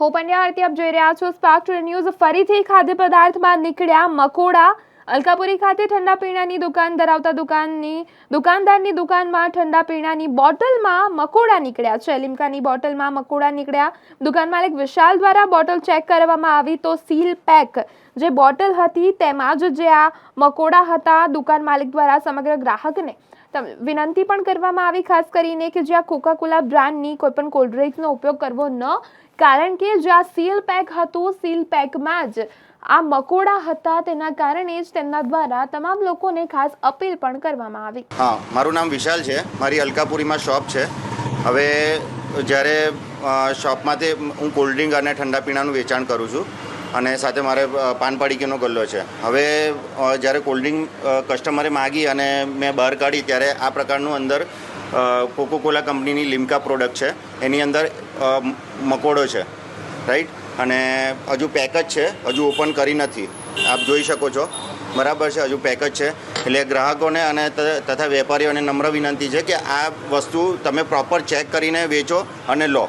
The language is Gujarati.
હું પંડ્યા આરતી આપ જોઈ રહ્યા છો. સ્પાર્ક ન્યૂઝ ફરીથી ખાદ્ય પદાર્થમાં નીકળ્યા મકોડા. અલકાપુરી ખાતે ઠંડા પીણાની દુકાન ધરાવતા દુકાનની, દુકાનદારની દુકાનમાં ઠંડા પીણાની બોટલમાં મકોડા નીકળ્યા છે. લીમકાની બોટલમાં મકોડા નીકળ્યા. દુકાન માલિક વિશાલ દ્વારા બોટલ ચેક કરવામાં આવી તો સીલ પેક જે બોટલ હતી તેમાં જ જે આ મકોડા હતા દુકાન માલિક દ્વારા સમગ્ર ગ્રાહકને વિનંતી પણ કરવામાં આવી, ખાસ કરીને કે જે કોકા કોલા બ્રાન્ડની કોઈ પણ કોલ્ડ ડ્રિંક્સનો ઉપયોગ કરવો ન કારણ કે જ્યાં સીલ પેક હતું સીલ પેકમાં જ આ મકોડા હતા તેના કારણે જ તેમના દ્વારા તમામ લોકોને ખાસ અપીલ પણ કરવામાં આવી. હા, મારું નામ વિશાલ છે. મારી અલકાપુરીમાં શોપ છે. હવે જ્યારે શોપમાંથી હું કોલ્ડ ડ્રિંક અને ઠંડા પીણાનું વેચાણ કરું છું અને સાથે મારે પાન પાડીકીનો ગલ્લો છે. હવે જ્યારે કોલ્ડ ડ્રિંક કસ્ટમરે માગી અને મેં બહાર કાઢી, ત્યારે આ પ્રકારનું અંદર કોકોકોલા કંપનીની લિમ્કા પ્રોડક્ટ છે. એની અંદર મકોડો છે. રાઈટ અને હજુ પેક જ છે. હજુ ઓપન કરી નથી. આપ જોઈ શકો છો. બરાબર છે, હજુ પેક જ છે. એટલે ગ્રાહકોને અને તથા વેપારીઓને નમ્ર વિનંતી છે કે આ વસ્તુ તમે પ્રોપર ચેક કરીને વેચો અને લો.